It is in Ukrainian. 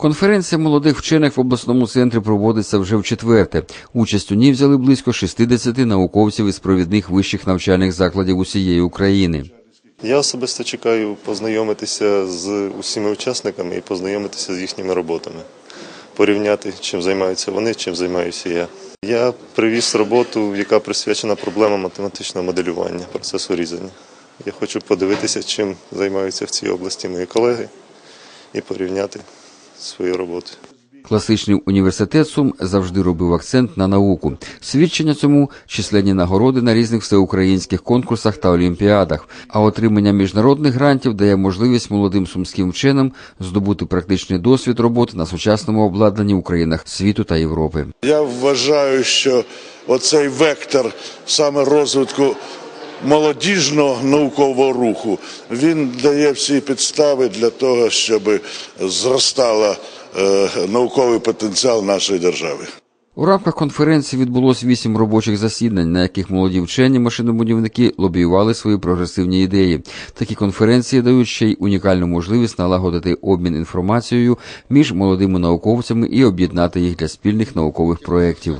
Конференція молодих вчених в обласному центрі проводиться вже в четверте. Участь у ній взяли близько 60 науковців із провідних вищих навчальних закладів усієї України. Я особисто чекаю познайомитися з усіма учасниками і познайомитися з їхніми роботами, порівняти, чим займаються вони, чим займаюся я. Я привіз роботу, яка присвячена проблемам математичного моделювання процесу різання. Я хочу подивитися, чим займаються в цій області мої колеги, і порівняти свою роботу. Класичний університет Сум завжди робив акцент на науку. Свідчення цьому численні нагороди на різних всеукраїнських конкурсах та олімпіадах. А отримання міжнародних грантів дає можливість молодим сумським вченим здобути практичний досвід роботи на сучасному обладнанні у країнах світу та Європи. Я вважаю, що оцей вектор саме розвитку молодіжного наукового руху він дає всі підстави для того, щоб зростала е, науковий потенціал нашої держави. У рамках конференції відбулось вісім робочих засідань, на яких молоді вчені машинобудівники лобіювали свої прогресивні ідеї. Такі конференції дають ще й унікальну можливість налагодити обмін інформацією між молодими науковцями і об'єднати їх для спільних наукових проєктів.